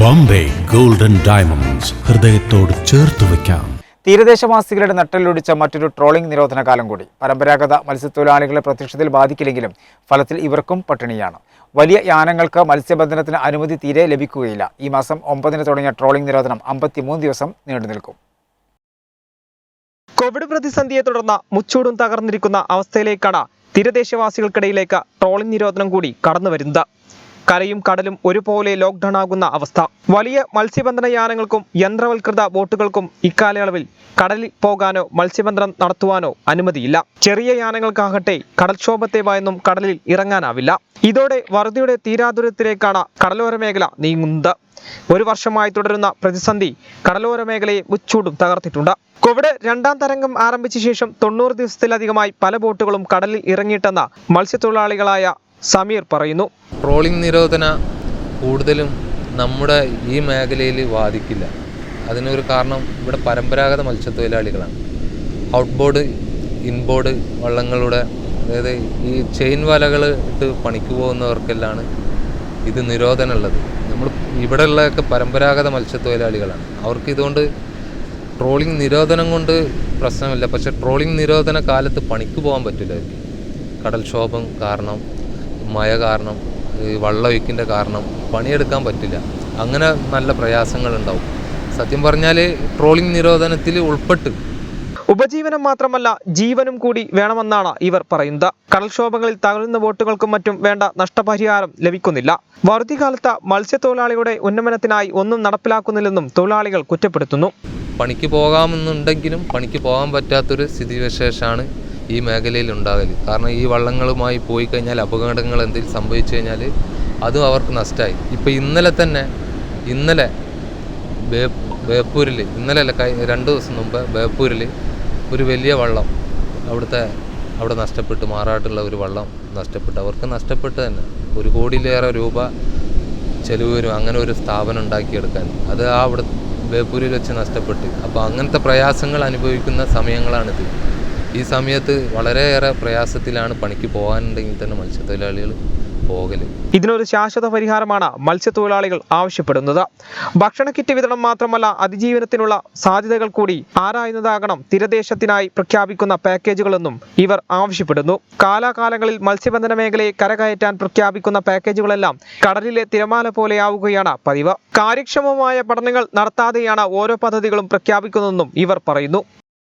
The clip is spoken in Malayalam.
ബോംബെ ഗോൾഡൻ ഡയമണ്ട്സ് ഹൃദയത്തോട് ചേർത്ത് വയ്ക്കാം. തീരദേശവാസികളുടെ നട്ടലൊടിച്ച മറ്റൊരു ട്രോളിംഗ് നിരോധന കാലം കൂടി. പരമ്പരാഗത മത്സ്യത്തൊഴിലാളികളെ പ്രത്യക്ഷത്തിൽ ബാധിക്കില്ലെങ്കിലും ഫലത്തിൽ ഇവർക്കും പട്ടിണിയാണ്. വലിയ യാനങ്ങൾക്ക് മത്സ്യബന്ധനത്തിന് അനുമതി തീരെ ലഭിക്കുകയില്ല. ഈ മാസം ഒമ്പതിന് തുടങ്ങിയ ട്രോളിംഗ് നിരോധനം അമ്പത്തിമൂന്ന് ദിവസം നീണ്ടു നിൽക്കും. കോവിഡ് പ്രതിസന്ധിയെ തുടർന്ന് മുച്ചൂടും തകർന്നിരിക്കുന്ന അവസ്ഥയിലേക്കാണ് തീരദേശവാസികൾക്കിടയിലേക്ക് ട്രോളിംഗ് നിരോധനം കൂടി കടന്നു വരുന്നത് കരയും കടലും ഒരുപോലെ ലോക്ക്ഡൌൺ ആകുന്ന അവസ്ഥ. വലിയ മത്സ്യബന്ധന യാനങ്ങൾക്കും യന്ത്രവൽകൃത ബോട്ടുകൾക്കും ഇക്കാലയളവിൽ കടലിൽ പോകാനോ മത്സ്യബന്ധനം നടത്തുവാനോ അനുമതിയില്ല. ചെറിയ യാനങ്ങൾക്കാകട്ടെ കടൽക്ഷോഭത്തെ ഭയന്നും കടലിൽ ഇറങ്ങാനാവില്ല. ഇതോടെ വറുതിയുടെ തീരാദുരത്തിലേക്കാണ് കടലോര മേഖല നീങ്ങുന്നത്. ഒരു വർഷമായി തുടരുന്ന പ്രതിസന്ധി കടലോര മേഖലയെ ഉച്ചൂടും തകർത്തിട്ടുണ്ട്. കോവിഡ് രണ്ടാം തരംഗം ആരംഭിച്ച ശേഷം തൊണ്ണൂറ് ദിവസത്തിലധികമായി പല ബോട്ടുകളും കടലിൽ ഇറങ്ങിയിട്ടെന്ന മത്സ്യത്തൊഴിലാളികളായ സമീർ പറയുന്നു. ട്രോളിംഗ് നിരോധന കൂടുതലും നമ്മുടെ ഈ മേഖലയിൽ വാദിക്കില്ല അതിനൊരു കാരണം ഇവിടെ പരമ്പരാഗത മത്സ്യത്തൊഴിലാളികളാണ്. ഔട്ട് ബോർഡ് ഇൻബോർഡ് വള്ളങ്ങളുടെ അതായത് ഈ ചെയിൻ വലകൾ ഇട്ട് പണിക്ക് പോകുന്നവർക്കെല്ലാം ഇത് നിരോധനമുള്ളത്. നമ്മൾ ഇവിടെയുള്ളതൊക്കെ പരമ്പരാഗത മത്സ്യത്തൊഴിലാളികളാണ്. അവർക്ക് ഇതുകൊണ്ട് ട്രോളിംഗ് നിരോധനം കൊണ്ട് പ്രശ്നമില്ല. പക്ഷേ ട്രോളിംഗ് നിരോധന കാലത്ത് പണിക്ക് പോകാൻ പറ്റില്ല. കടൽക്ഷോഭം കാരണം മഴ കാരണം ഈ വള്ളമൊഴുക്കിന്റെ കാരണം പണിയെടുക്കാൻ പറ്റില്ല. അങ്ങനെ നല്ല പ്രയാസങ്ങളുണ്ടാവും. സത്യം പറഞ്ഞാൽ ട്രോളിംഗ് നിരോധനത്തിൽ ഉൾപ്പെട്ട്. ഉപജീവനം മാത്രമല്ല ജീവനും കൂടി വേണമെന്നാണ് ഇവർ പറയുന്നത്. കടൽക്ഷോഭങ്ങളിൽ തകരുന്ന ബോട്ടുകൾക്കും മറ്റും വേണ്ട നഷ്ടപരിഹാരം ലഭിക്കുന്നില്ല. വറുതികാലത്ത് മത്സ്യത്തൊഴിലാളികളുടെ ഉന്നമനത്തിനായി ഒന്നും നടപ്പിലാക്കുന്നില്ലെന്നും തൊഴിലാളികൾ കുറ്റപ്പെടുത്തുന്നു. പണിക്ക് പോകാമെന്നുണ്ടെങ്കിലും പണിക്ക് പോകാൻ പറ്റാത്തൊരു സ്ഥിതിവിശേഷമാണ് ഈ മേഖലയിൽ ഉണ്ടാകൽ. കാരണം ഈ വള്ളങ്ങളുമായി പോയി കഴിഞ്ഞാൽ അപകടങ്ങൾ എന്തെങ്കിലും സംഭവിച്ചു കഴിഞ്ഞാൽ അതും അവർക്ക് നഷ്ടമായി. ഇപ്പോൾ ഇന്നലെ തന്നെ ഇന്നലെ ബേ ബേപ്പൂരിൽ ഇന്നലെ അല്ല രണ്ട് ദിവസം മുമ്പ് ബേപ്പൂരിൽ ഒരു വലിയ വള്ളം അവിടുത്തെ അവിടെ നഷ്ടപ്പെട്ടു. മാറാട്ടുള്ള ഒരു വള്ളം നഷ്ടപ്പെട്ടു. അവർക്ക് നഷ്ടപ്പെട്ട് തന്നെ. ഒരു കോടിയിലേറെ രൂപ ചെലവ് വരും അങ്ങനെ ഒരു സ്ഥാപനം ഉണ്ടാക്കിയെടുക്കാൻ. അത് ആ അവിടെ ബേപ്പൂരിൽ വെച്ച് നഷ്ടപ്പെട്ട്. അപ്പോൾ അങ്ങനത്തെ പ്രയാസങ്ങൾ അനുഭവിക്കുന്ന സമയങ്ങളാണിത്. ഈ സമയത്ത് വളരെയേറെ പ്രയാസത്തിലാണ് പണിക്ക് പോകാനുണ്ടെങ്കിൽ തന്നെ മത്സ്യത്തൊഴിലാളികൾ പോകൽ. ഇതിനൊരു ശാശ്വത പരിഹാരമാണ് മത്സ്യത്തൊഴിലാളികൾ ആവശ്യപ്പെടുന്നത്. ഭക്ഷണ കിറ്റ് വിതരണം മാത്രമല്ല അതിജീവനത്തിനുള്ള സാധ്യതകൾ കൂടി ആരായുന്നതാകണം തീരദേശത്തിനായി പ്രഖ്യാപിക്കുന്ന പാക്കേജുകളെന്നും ഇവർ ആവശ്യപ്പെടുന്നു. കാലാകാലങ്ങളിൽ മത്സ്യബന്ധന മേഖലയെ കരകയറ്റാൻ പ്രഖ്യാപിക്കുന്ന പാക്കേജുകളെല്ലാം കടലിലെ തിരമാല പോലെയാവുകയാണ് പതിവ്. കാര്യക്ഷമമായ പഠനങ്ങൾ നടത്താതെയാണ് ഓരോ പദ്ധതികളും പ്രഖ്യാപിക്കുന്നതെന്നും ഇവർ പറയുന്നു.